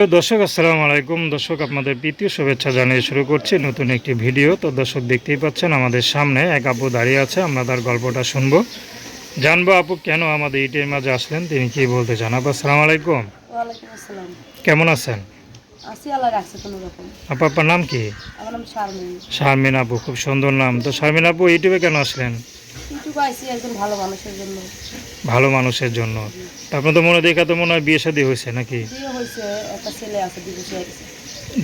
দর্শক আসসালামু আলাইকুম। দর্শক আপনাদের প্রীতীয় শুভেচ্ছা জানিয়ে শুরু করছি নতুন একটি ভিডিও। তো দর্শক দেখতেই পাচ্ছেন আমাদের সামনে এক আপু দাঁড়িয়ে আছে আমরা তার গল্পটা শুনব। জানব আপু কেন আমাদের ইটের মাঝে আসলেন তিনি কি বলতে চান? আপু আসসালামু আলাইকুম। কেমন আছেন? আপু আপনার নাম কি? আমার নাম শারমিন। শারমিন আপু খুব সুন্দর নাম। তো শারমিন আপু ইউটিউবে কেন আসলেন? ইউটিউবে একজন ভালো মানুষের জন্য। ভালো মানুষের জন্য। আপনার তো মনে দেখা তো মনে হয় বিয়ে শাদী হয়েছে নাকি?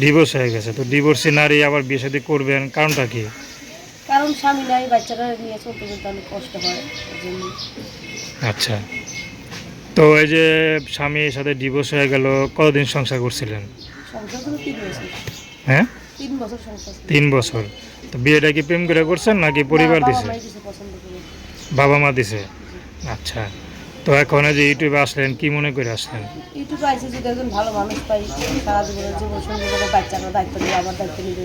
ডিভোর্স হয়ে গেছে। তো ডিভোর্সি নারী আবার বিয়ে শাদী করবেন কারণটা কি? কারণ স্বামী নাই বাচ্চারা নিয়ে চলতে চলতে অনেক কষ্ট হয় আচ্ছা। তো এই যে স্বামীর সাথে ডিভোর্স হয়ে গেল কতদিন সংসার করছিলেন? হ্যাঁ? তিন বছর তো বিয়েটা কি প্রেম করে করছেন নাকি পরিবার দিছে? বাবা মা দিছে? আচ্ছা তো এখন যে ইউটিউবে আসলেন কি মনে করে আসলেন? ইউটিউবে আইসি যদি একজন ভালো মানুষ পাই সারা জীবনের জীবন সঙ্গে করে বাচ্চারা দায়িত্ব নিবে আমার দায়িত্ব নিবে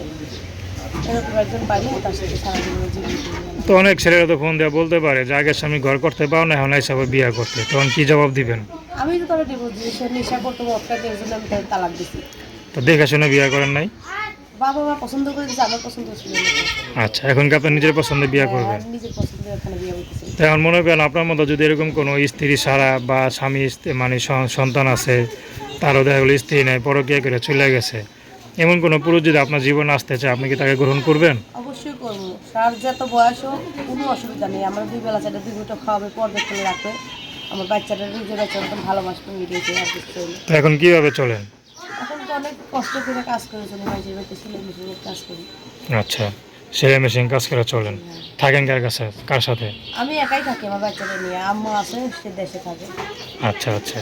এরকম একজন পাইলে তার সাথে সারা জীবনের জীবন তো অনেক ছেলেরা তো ফোন দেওয়া বলতে পারে যে আগের স্বামী ঘর করতে পাও না এখন হিসাবে বিয়ে করতে। তখন কি জবাব দিবেন? আমি তো তারা ডিভোর্স দিয়েছি সে নেশা করতে দিয়ে জন্য আমি তালাক দিছি। তো দেখে শুনে বিয়ে করেন নাই? বাবা পছন্দ করে দিয়েছে আমার পছন্দ ছিল আচ্ছা এখন কি আপনি নিজের পছন্দে বিয়ে করবেন? হ্যাঁ, নিজের পছন্দের এখানে বিয়ে করতেছি। তো এখন মনে করেন আপনার মতো যদি এরকম কোনো স্ত্রী সারা বা স্বামী মানে সন্তান আছে তারও দেখা গেলো স্ত্রী নেই পরকিয়া করে চলে গেছে এমন কোনো পুরুষ যদি আপনার জীবনে আসতে চায় আপনি কি তাকে গ্রহণ করবেন? অবশ্যই করব। যত বয়স হোক কোনো অসুবিধা নেই। আমার দুই বেলা চারটা দুই খাওয়াবে পর্দা রাখবে। আমার বাচ্চাটা নিজের বাচ্চাটা তো ভালোবাসবে আর। তো এখন কীভাবে চলেন? তো অনেক কষ্ট করে কাজ করে চলে মাঝে বাড়িতে ছেলে মেশিনের কাজ করি। আচ্ছা সেলাই মেশিন কাজ করে চলেন। থাকেন কার কাছে? কার সাথে? আমি একাই থাকি আমার বাচ্চাটা নিয়ে। আম্মু আছে সে দেশে থাকে। আচ্ছা আচ্ছা।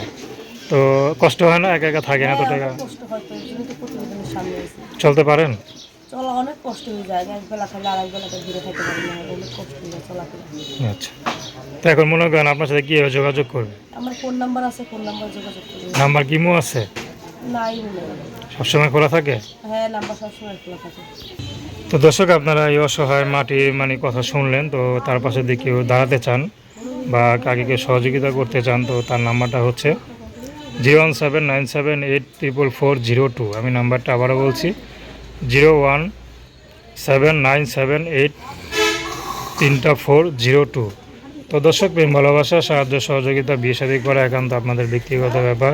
তো কষ্ট হয় না? একা একা থাকেন এত হ্যাঁ, টাকা? কষ্ট হয় তো এই তো প্রতিবেদনের সামনে আছে। চলতে পারেন? চলা অনেক কষ্ট হয়ে যায়। এক বেলা খাইলে আরেক বেলাটা ঘুরে থাকতে পারি না অনেক কষ্ট হয়ে যায় চলাফেরা। আচ্ছা। তো এখন মনে করেন আপনার সাথে কীভাবে যোগাযোগ করবে? আমার ফোন নাম্বার আছে ফোন নাম্বার যোগাযোগ করবে নাম্বার কিমো আছে? নাই নেই সবসময় খোলা থাকে? হ্যাঁ নাম্বার সবসময় খোলা থাকে। তো দর্শক আপনারা এই অসহায় মাটির মানে কথা শুনলেন তো তার পাশে দিয়ে কেউ দাঁড়াতে চান বা কাকে কেউ সহযোগিতা করতে চান তো তার নাম্বারটা হচ্ছে zero one seven nine seven eight triple four zero two. আমি নাম্বারটা আবারও বলছি zero one seven nine seven eight তিনটা ফোর জিরো টু। তো দর্শক প্রেম ভালোবাসা সাহায্য সহযোগিতা বিয়ে শাদী করা একান্ত আপনাদের ব্যক্তিগত ব্যাপার।